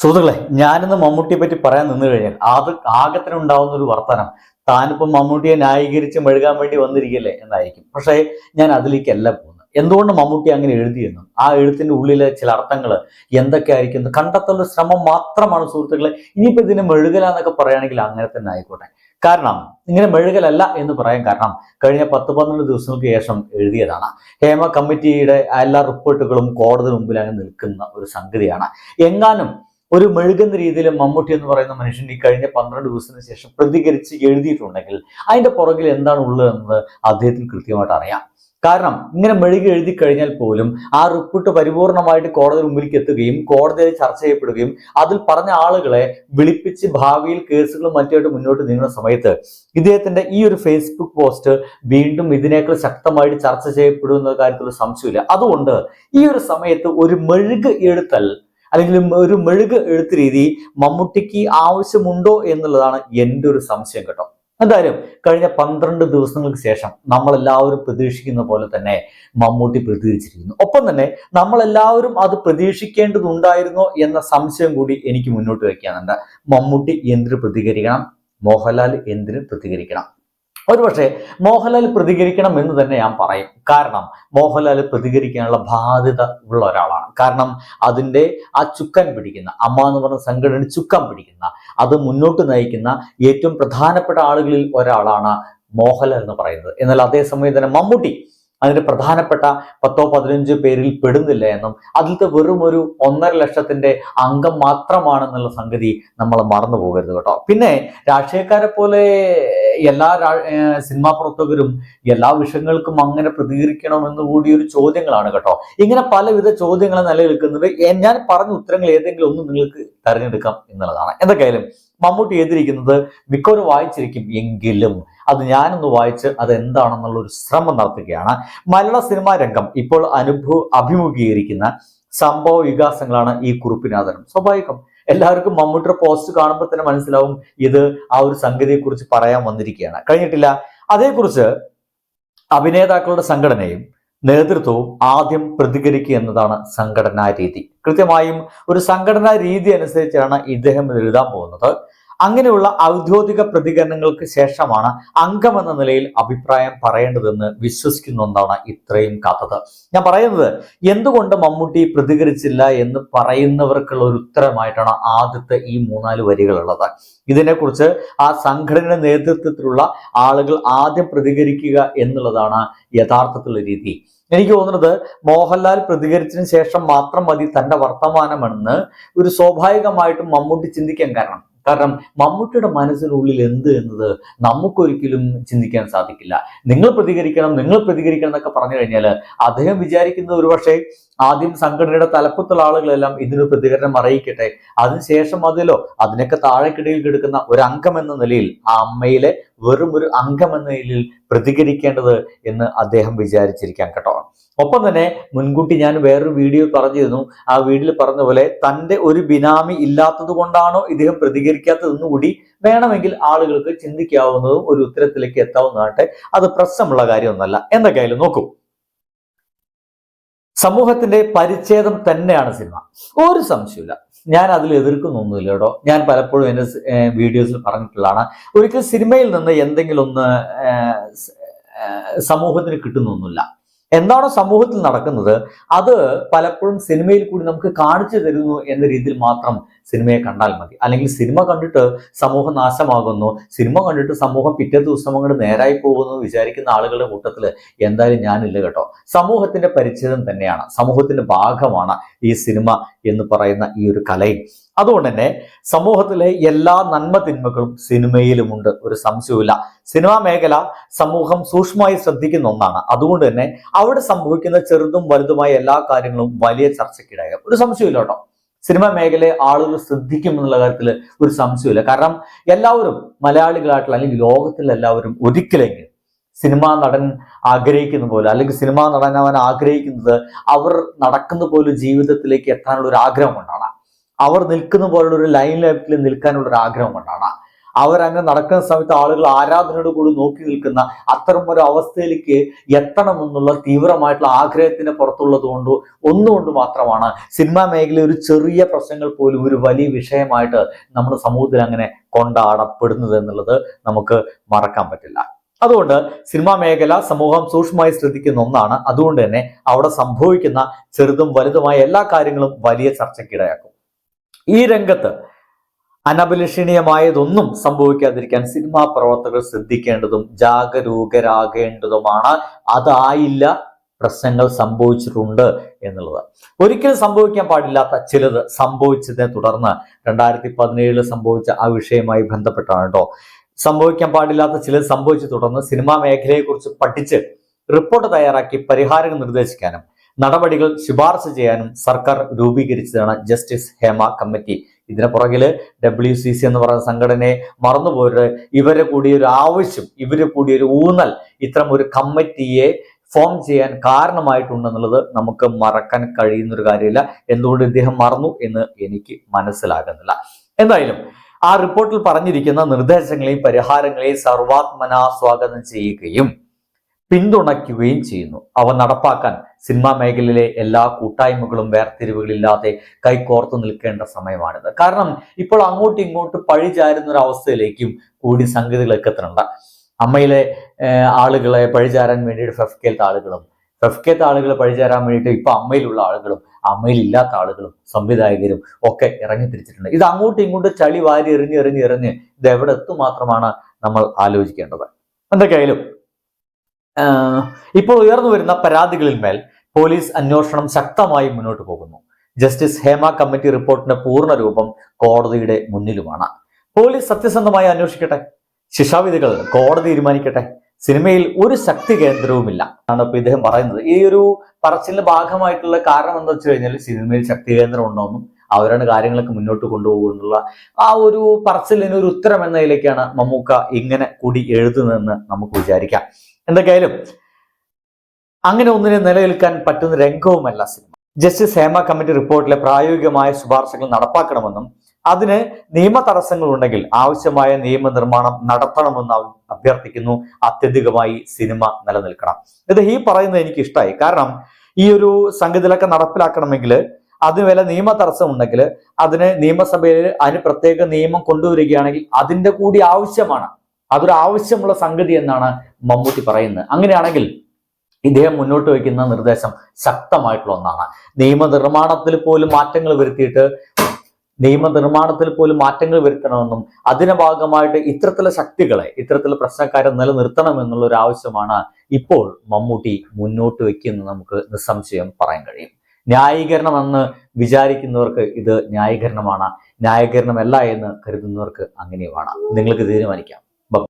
സുഹൃത്തുക്കളെ ഞാനിന്ന് മമ്മൂട്ടിയെ പറ്റി പറയാൻ നിന്നു കഴിഞ്ഞാൽ അത് ആകത്തിനുണ്ടാവുന്ന ഒരു വർത്തനം താനിപ്പം മമ്മൂട്ടിയെ ന്യായീകരിച്ച് മെഴുകാൻ വേണ്ടി വന്നിരിക്കല്ലേ എന്നായിരിക്കും. പക്ഷേ ഞാൻ അതിലേക്കല്ല പോകുന്നത്. എന്തുകൊണ്ട് മമ്മൂട്ടി അങ്ങനെ എഴുതിയെന്നും ആ എഴുത്തിന്റെ ഉള്ളിലെ ചില അർത്ഥങ്ങൾ എന്തൊക്കെ ആയിരിക്കും എന്ന് കണ്ടെത്തുന്ന ശ്രമം മാത്രമാണ് സുഹൃത്തുക്കളെ ഇനിയിപ്പോൾ ഇതിനെ മെഴുകല എന്നൊക്കെ പറയുകയാണെങ്കിൽ അങ്ങനെ തന്നെ ആയിക്കോട്ടെ. കാരണം ഇങ്ങനെ മെഴുകലല്ല എന്ന് പറയാൻ കാരണം കഴിഞ്ഞ പത്ത് പന്ത്രണ്ട് ദിവസങ്ങൾക്ക് ശേഷം എഴുതിയതാണ്. ഹേമ കമ്മിറ്റിയുടെ എല്ലാ റിപ്പോർട്ടുകളും കോടതി മുമ്പിൽ അങ്ങനെ നിൽക്കുന്ന ഒരു സംഗതിയാണ്. എങ്ങാനും ഒരു മെഴുകുന്ന രീതിയിൽ മമ്മൂട്ടി എന്ന് പറയുന്ന മനുഷ്യൻ ഈ കഴിഞ്ഞ പന്ത്രണ്ട് ദിവസത്തിന് ശേഷം പ്രതികരിച്ച് എഴുതിയിട്ടുണ്ടെങ്കിൽ അതിന്റെ പുറകിൽ എന്താണ് ഉള്ളതെന്നത് അദ്ദേഹത്തിന് കൃത്യമായിട്ട് അറിയാം. കാരണം ഇങ്ങനെ മെഴുകി എഴുതി കഴിഞ്ഞാൽ പോലും ആ റിപ്പോർട്ട് പരിപൂർണമായിട്ട് കോടതി മുമ്പിലേക്ക് എത്തുകയും കോടതിയിൽ ചർച്ച ചെയ്യപ്പെടുകയും അതിൽ പറഞ്ഞ ആളുകളെ വിളിപ്പിച്ച് ഭാവിയിൽ കേസുകളും മറ്റുമായിട്ട് മുന്നോട്ട് നീങ്ങുന്ന സമയത്ത് ഇദ്ദേഹത്തിന്റെ ഈ ഒരു ഫേസ്ബുക്ക് പോസ്റ്റ് വീണ്ടും ഇതിനേക്കാൾ ശക്തമായിട്ട് ചർച്ച ചെയ്യപ്പെടുന്ന കാര്യത്തിൽ ഒരു സംശയമില്ല അതുകൊണ്ട് ഈ ഒരു സമയത്ത് ഒരു മെഴുക് എഴുത്തൽ അല്ലെങ്കിൽ ഒരു മെഴുക് എഴുത്ത് രീതി മമ്മൂട്ടിക്ക് ആവശ്യമുണ്ടോ എന്നുള്ളതാണ് എന്റെ ഒരു സംശയം കേട്ടോ. എന്തായാലും കഴിഞ്ഞ പന്ത്രണ്ട് ദിവസങ്ങൾക്ക് ശേഷം നമ്മളെല്ലാവരും പ്രതീക്ഷിക്കുന്ന പോലെ തന്നെ മമ്മൂട്ടി പ്രതികരിച്ചിരിക്കുന്നു. ഒപ്പം തന്നെ നമ്മളെല്ലാവരും അത് പ്രതീക്ഷിക്കേണ്ടതുണ്ടായിരുന്നോ എന്ന സംശയം കൂടി എനിക്ക് മുന്നോട്ട് വയ്ക്കാനുണ്ട് മമ്മൂട്ടി എന്തിന് പ്രതികരിക്കണം? മോഹൻലാൽ എന്തിന് പ്രതികരിക്കണം? ഒരുപക്ഷെ മോഹൻലാൽ പ്രതികരിക്കണം എന്ന് തന്നെ ഞാൻ പറയും. കാരണം മോഹൻലാൽ പ്രതികരിക്കാനുള്ള ബാധ്യത ഉള്ള ഒരാളാണ്. കാരണം അതിന്റെ ആ ചുക്കൻ പിടിക്കുന്ന അമ്മ എന്ന് പറഞ്ഞ സംഘടന ചുക്കാൻ പിടിക്കുന്ന അത് മുന്നോട്ട് നയിക്കുന്ന ഏറ്റവും പ്രധാനപ്പെട്ട ആളുകളിൽ ഒരാളാണ് മോഹൻലാൽ എന്ന് പറയുന്നത്. എന്നാൽ അതേസമയം തന്നെ മമ്മൂട്ടി അതിന്റെ പ്രധാനപ്പെട്ട പത്തോ പതിനഞ്ചോ പേരിൽ പെടുന്നില്ല എന്നും അതിലത്തെ വെറും ഒരു ഒന്നര ലക്ഷത്തിന്റെ അംഗം മാത്രമാണെന്നുള്ള സംഗതി നമ്മൾ മറന്നു പോകരുത് കേട്ടോ. പിന്നെ രാഷ്ട്രീയക്കാരെ പോലെ എല്ലാ സിനിമാ പ്രവർത്തകരും എല്ലാ വിഷയങ്ങൾക്കും അങ്ങനെ പ്രതികരിക്കണമെന്ന് കൂടി ഒരു ചോദ്യങ്ങളാണ് കേട്ടോ. ഇങ്ങനെ പലവിധ ചോദ്യങ്ങൾ നിലനിൽക്കുന്നത്. ഞാൻ പറഞ്ഞ ഉത്തരങ്ങൾ ഏതെങ്കിലും ഒന്ന് നിങ്ങൾക്ക് തെരഞ്ഞെടുക്കാം എന്നുള്ളതാണ്. എന്തൊക്കെയായാലും മമ്മൂട്ടി എഴുതിയിരിക്കുന്നത് മിക്കവരും വായിച്ചിരിക്കും. എങ്കിലും അത് ഞാനൊന്ന് വായിച്ച് അത് എന്താണെന്നുള്ള ഒരു ശ്രമം നടത്തുകയാണ്. മലയാള സിനിമാ രംഗം ഇപ്പോൾ അനുഭവ അഭിമുഖീകരിക്കുന്ന സംഭവ വികാസങ്ങളാണ് ഈ കുറിപ്പിനാദരം സ്വാഭാവികം എല്ലാവർക്കും മമ്മൂട്ടിയുടെ പോസ്റ്റ് കാണുമ്പോൾ തന്നെ മനസ്സിലാവും ഇത് ആ ഒരു സംഗതിയെക്കുറിച്ച് പറയാൻ വന്നിരിക്കുകയാണ്. കഴിഞ്ഞിട്ടില്ല. അതേക്കുറിച്ച് അഭിനേതാക്കളുടെ സംഘടനയും നേതൃത്വവും ആദ്യം പ്രതികരിക്കുക എന്നതാണ് സംഘടനാ രീതി. കൃത്യമായും ഒരു സംഘടനാ രീതി അനുസരിച്ചാണ് ഇദ്ദേഹം എഴുതാൻ പോകുന്നത്. അങ്ങനെയുള്ള ഔദ്യോഗിക പ്രതികരണങ്ങൾക്ക് ശേഷമാണ് അംഗമെന്ന നിലയിൽ അഭിപ്രായം പറയേണ്ടതെന്ന് വിശ്വസിക്കുന്ന ഒന്നാണ് ഇത്രയും കാത്തത്. ഞാൻ പറയുന്നത് എന്തുകൊണ്ട് മമ്മൂട്ടി പ്രതികരിച്ചില്ല എന്ന് പറയുന്നവർക്കുള്ള ഒരു ഉത്തരമായിട്ടാണ് ആദ്യത്തെ ഈ മൂന്നാൽ വരികളുള്ളത്. ഇതിനെക്കുറിച്ച് ആ സംഘടന നേതൃത്വത്തിലുള്ള ആളുകൾ ആദ്യം പ്രതികരിക്കുക എന്നുള്ളതാണ് യഥാർത്ഥത്തിലുള്ള രീതി. എനിക്ക് തോന്നുന്നത് മോഹൻലാൽ പ്രതികരിച്ചതിന് ശേഷം മാത്രം മതി തന്റെ വർത്തമാനമെന്ന് ഒരു സ്വാഭാവികമായിട്ടും മമ്മൂട്ടി ചിന്തിക്കാൻ കാരണം. കാരണം മമ്മൂട്ടിയുടെ മനസ്സിനുള്ളിൽ എന്ത് എന്നത് നമുക്കൊരിക്കലും ചിന്തിക്കാൻ സാധിക്കില്ല. നിങ്ങൾ പ്രതികരിക്കണം നിങ്ങൾ പ്രതികരിക്കണം എന്നൊക്കെ പറഞ്ഞു കഴിഞ്ഞാൽ അദ്ദേഹം വിചാരിക്കുന്നത് ഒരുപക്ഷെ ആദ്യം സംഘടനയുടെ തലപ്പത്തുള്ള ആളുകളെല്ലാം ഇതിനൊരു പ്രതികരണം അറിയിക്കട്ടെ. അതിനുശേഷം അതിലോ അതിനൊക്കെ താഴെക്കിടയിൽ കിടക്കുന്ന ഒരു അംഗം എന്ന നിലയിൽ ആ അമ്മയിലെ വെറും ഒരു അംഗം എന്ന നിലയിൽ പ്രതികരിക്കേണ്ടത് എന്ന് അദ്ദേഹം വിചാരിച്ചിരിക്കാൻ കേട്ടോ. ഒപ്പം തന്നെ മുൻകൂട്ടി ഞാൻ വേറൊരു വീഡിയോ പറഞ്ഞിരുന്നു. ആ വീഡിയോയിൽ പറഞ്ഞ പോലെ തന്റെ ഒരു ബിനാമി ഇല്ലാത്തത് കൊണ്ടാണോ ഇദ്ദേഹം പ്രതികരിക്കാത്തതെന്ന് കൂടി വേണമെങ്കിൽ ആളുകൾക്ക് ചിന്തിക്കാവുന്നതും ഒരു ഉത്തരത്തിലേക്ക് എത്താവുന്നതാട്ടെ അത് പ്രശ്നമുള്ള കാര്യമൊന്നല്ല. എന്തൊക്കെയായാലും നോക്കൂ. സമൂഹത്തിന്റെ പരിച്ഛേദം തന്നെയാണ് സിനിമ. ഒരു സംശയമില്ല ഞാൻ അതിൽ എതിർക്കുന്നൊന്നുമില്ല കേട്ടോ. ഞാൻ പലപ്പോഴും എന്റെ വീഡിയോസിൽ പറഞ്ഞിട്ടുള്ളതാണ്. ഒരിക്കൽ സിനിമയിൽ നിന്ന് എന്തെങ്കിലും ഒന്ന് സമൂഹത്തിന് കിട്ടുന്നൊന്നുമില്ല. എന്താണോ സമൂഹത്തിൽ നടക്കുന്നത് അത് പലപ്പോഴും സിനിമയിൽ കൂടി നമുക്ക് കാണിച്ചു തരുന്നു എന്ന രീതിയിൽ മാത്രം സിനിമയെ കണ്ടാൽ മതി. അല്ലെങ്കിൽ സിനിമ കണ്ടിട്ട് സമൂഹം നാശമാകുന്നു. സിനിമ കണ്ടിട്ട് സമൂഹം പിറ്റേ ദിവസം അങ്ങോട്ട് നേരായി പോകുന്നു വിചാരിക്കുന്ന ആളുകളുടെ കൂട്ടത്തിൽ എന്തായാലും ഞാനില്ല കേട്ടോ. സമൂഹത്തിന്റെ പരിച്ഛേദം തന്നെയാണ്. സമൂഹത്തിന്റെ ഭാഗമാണ് ഈ സിനിമ എന്ന് പറയുന്ന ഈ ഒരു കലയും. അതുകൊണ്ട് തന്നെ സമൂഹത്തിലെ എല്ലാ നന്മ തിന്മകളും സിനിമയിലുമുണ്ട്. ഒരു സംശയവുമില്ല. സിനിമാ മേഖല സമൂഹം സൂക്ഷ്മമായി ശ്രദ്ധിക്കുന്ന ഒന്നാണ്. അതുകൊണ്ട് തന്നെ അവിടെ സംഭവിക്കുന്ന ചെറുതും വലുതുമായ എല്ലാ കാര്യങ്ങളും വലിയ ചർച്ചയ്ക്കിടയാകും ഒരു സംശയമില്ല കേട്ടോ. സിനിമാ മേഖലയെ ആളുകൾ ശ്രദ്ധിക്കും എന്നുള്ള കാര്യത്തിൽ ഒരു സംശയമില്ല കാരണം എല്ലാവരും മലയാളികളായിട്ടുള്ള അല്ലെങ്കിൽ ലോകത്തിലെ എല്ലാവരും ഒരിക്കലെങ്കിലും സിനിമാ നടൻ ആഗ്രഹിക്കുന്ന പോലെ അല്ലെങ്കിൽ സിനിമാ നടൻ അവൻ ആഗ്രഹിക്കുന്നത് അവർ നടക്കുന്ന പോലെ ജീവിതത്തിലേക്ക് എത്താനുള്ള ഒരു ആഗ്രഹം കൊണ്ടാണ്. അവർ നിൽക്കുന്ന പോലുള്ള ഒരു ലൈൻ ലൈഫിൽ നിൽക്കാനുള്ള ഒരു ആഗ്രഹം കൊണ്ടാണ്. അവരങ്ങനെ നടക്കുന്ന സമയത്ത് ആളുകൾ ആരാധനയോട് കൂടി നോക്കി നിൽക്കുന്ന അത്തരം ഒരു അവസ്ഥയിലേക്ക് എത്തണമെന്നുള്ള തീവ്രമായിട്ടുള്ള ആഗ്രഹത്തിന്റെ പുറത്തുള്ളത് കൊണ്ട് ഒന്നുകൊണ്ട് മാത്രമാണ്. സിനിമാ മേഖലയിൽ ഒരു ചെറിയ പ്രശ്നങ്ങൾ പോലും ഒരു വലിയ വിഷയമായിട്ട് നമ്മുടെ സമൂഹത്തിൽ അങ്ങനെ കൊണ്ടാടപ്പെടുന്നത് എന്നുള്ളത് നമുക്ക് മറക്കാൻ പറ്റില്ല. അതുകൊണ്ട് സിനിമാ മേഖല സമൂഹം സൂക്ഷ്മമായി ശ്രദ്ധിക്കുന്ന ഒന്നാണ്. അതുകൊണ്ട് തന്നെ അവിടെ സംഭവിക്കുന്ന ചെറുതും വലുതുമായ എല്ലാ കാര്യങ്ങളും വലിയ ചർച്ചയ്ക്കിടയാക്കും. ഈ രംഗത്ത് അനഭിലഷണീയമായതൊന്നും സംഭവിക്കാതിരിക്കാൻ സിനിമാ പ്രവർത്തകർ ശ്രദ്ധിക്കേണ്ടതും ജാഗരൂകരാകേണ്ടതുമാണ്. അതായില്ല പ്രശ്നങ്ങൾ സംഭവിച്ചിട്ടുണ്ട് എന്നുള്ളത്. ഒരിക്കലും സംഭവിക്കാൻ പാടില്ലാത്ത ചിലത് സംഭവിച്ചതിനെ തുടർന്ന് രണ്ടായിരത്തി പതിനേഴിൽ സംഭവിച്ച ആ വിഷയമായി ബന്ധപ്പെട്ടാണ് കേട്ടോ. സംഭവിക്കാൻ പാടില്ലാത്ത ചിലത് സംഭവിച്ചു തുടർന്ന് സിനിമാ മേഖലയെക്കുറിച്ച് പഠിച്ച് റിപ്പോർട്ട് തയ്യാറാക്കി പരിഹാരങ്ങൾ നിർദ്ദേശിക്കാനും നടപടികൾ ശുപാർശ ചെയ്യാനും സർക്കാർ രൂപീകരിച്ചതാണ് ജസ്റ്റിസ് ഹേമ കമ്മിറ്റി. ഇതിന് പുറകിൽ ഡബ്ല്യു സി സി എന്ന് പറയുന്ന സംഘടനയെ മറന്നുപോയിട്ട് ഇവരെ കൂടി ഒരു ആവശ്യം ഇവരെ കൂടി ഒരു ഊന്നൽ ഇത്തരം ഒരു കമ്മിറ്റിയെ ഫോം ചെയ്യാൻ കാരണമായിട്ടുണ്ടെന്നുള്ളത് നമുക്ക് മറക്കാൻ കഴിയുന്ന ഒരു കാര്യമില്ല. എന്തുകൊണ്ട് ഇദ്ദേഹം മറന്നു എന്ന് എനിക്ക് മനസ്സിലാകുന്നില്ല. എന്തായാലും ആ റിപ്പോർട്ടിൽ പറഞ്ഞിരിക്കുന്ന നിർദ്ദേശങ്ങളെയും പരിഹാരങ്ങളെയും സർവാത്മന സ്വാഗതം ചെയ്യുകയും പിന്തുണയ്ക്കുകയും ചെയ്യുന്നു. അവ നടപ്പാക്കാൻ സിനിമാ മേഖലയിലെ എല്ലാ കൂട്ടായ്മകളും വേർതിരിവുകളില്ലാതെ കൈകോർത്ത് നിൽക്കേണ്ട സമയമാണിത്. കാരണം ഇപ്പോൾ അങ്ങോട്ടും ഇങ്ങോട്ടും പഴിചാരുന്ന ഒരു അവസ്ഥയിലേക്കും കൂടി സംഗതികൾ എത്തുന്നുണ്ട് അമ്മയിലെ ആളുകളെ പഴിചാരാൻ വേണ്ടിയിട്ട് ഫെഫ്കേലത്തെ ആളുകളും ഫെഫ്കേത്തെ ആളുകളെ പഴിചാരാൻ വേണ്ടിയിട്ട് ഇപ്പൊ അമ്മയിലുള്ള ആളുകളും അമ്മയിലില്ലാത്ത ആളുകളും സംവിധായകരും ഒക്കെ ഇറങ്ങി തിരിച്ചിട്ടുണ്ട്. ഇത് അങ്ങോട്ടും ഇങ്ങോട്ടും ചളി വാരി എറിഞ്ഞ് എറിഞ്ഞ് എറിഞ്ഞ് ഇത് എവിടെ എത്തും മാത്രമാണ് നമ്മൾ ആലോചിക്കേണ്ടത്. എന്തൊക്കെയായാലും ഇപ്പോൾ ഉയർന്നു വരുന്ന പരാതികളിൽ മേൽ പോലീസ് അന്വേഷണം ശക്തമായി മുന്നോട്ട് പോകുന്നു. ജസ്റ്റിസ് ഹേമ കമ്മിറ്റി റിപ്പോർട്ടിന്റെ പൂർണ രൂപം കോടതിയുടെ മുന്നിലുമാണ്. പോലീസ് സത്യസന്ധമായി അന്വേഷിക്കട്ടെ. ശിക്ഷാവിധികൾ കോടതി തീരുമാനിക്കട്ടെ. സിനിമയിൽ ഒരു ശക്തി കേന്ദ്രവുമില്ല. ആണ് ഇപ്പൊ ഇദ്ദേഹം പറയുന്നത്. ഈ ഒരു പറച്ചിലിന്റെ ഭാഗമായിട്ടുള്ള കാരണം എന്താ വെച്ച് കഴിഞ്ഞാൽ സിനിമയിൽ ശക്തി കേന്ദ്രം ഉണ്ടോന്നും അവരാണ് കാര്യങ്ങളൊക്കെ മുന്നോട്ട് കൊണ്ടുപോകുന്നുള്ള ആ ഒരു പറച്ചിലിന് ഒരു ഉത്തരം എന്നതിലേക്കാണ് മമ്മൂക്ക ഇങ്ങനെ കൂടി എഴുതുന്നതെന്ന് നമുക്ക് വിചാരിക്കാം. എന്തൊക്കെയായാലും അങ്ങനെ ഒന്നിനെ നിലനിൽക്കാൻ പറ്റുന്ന രംഗവുമല്ല സിനിമ. ജസ്റ്റിസ് ഹേമ കമ്മിറ്റി റിപ്പോർട്ടിലെ പ്രായോഗികമായ ശുപാർശകൾ നടപ്പാക്കണമെന്നും അതിന് നിയമ തടസ്സങ്ങൾ ഉണ്ടെങ്കിൽ ആവശ്യമായ നിയമനിർമ്മാണം നടത്തണമെന്ന് അഭ്യർത്ഥിക്കുന്നു. അത്യധികമായി സിനിമ നിലനിൽക്കണം. ഇത് ഈ പറയുന്നത് എനിക്ക് ഇഷ്ടമായി കാരണം ഈ ഒരു സംഗതികളൊക്കെ നടപ്പിലാക്കണമെങ്കിൽ അതിന് വല്ല നിയമ തടസ്സം ഉണ്ടെങ്കിൽ അതിന് നിയമസഭയിൽ അതിന് പ്രത്യേക നിയമം കൊണ്ടുവരികയാണെങ്കിൽ അതിന്റെ കൂടി ആവശ്യമാണ്. അതൊരു ആവശ്യമുള്ള സംഗതി എന്നാണ് മമ്മൂട്ടി പറയുന്നത്. അങ്ങനെയാണെങ്കിൽ ഇദ്ദേഹം മുന്നോട്ട് വയ്ക്കുന്ന നിർദ്ദേശം ശക്തമായിട്ടുള്ള ഒന്നാണ്. നിയമനിർമ്മാണത്തിൽ പോലും മാറ്റങ്ങൾ വരുത്തിയിട്ട് നിയമനിർമ്മാണത്തിൽ പോലും മാറ്റങ്ങൾ വരുത്തണമെന്നും അതിന്റെ ഭാഗമായിട്ട് ഇത്തരത്തിലുള്ള ശക്തികളെ ഇത്തരത്തിലുള്ള പ്രശ്നക്കാരെ നിലനിർത്തണം എന്നുള്ള ഒരു ആവശ്യമാണ് ഇപ്പോൾ മമ്മൂട്ടി മുന്നോട്ട് വയ്ക്കുന്നത് നമുക്ക് നിസ്സംശയം പറയാൻ കഴിയും. ന്യായീകരണം എന്ന് വിചാരിക്കുന്നവർക്ക് ഇത് ന്യായീകരണമാണ്. ന്യായീകരണമല്ല എന്ന് കരുതുന്നവർക്ക് അങ്ങനെയുമാണ്. നിങ്ങൾക്ക് തീരുമാനിക്കാം. বা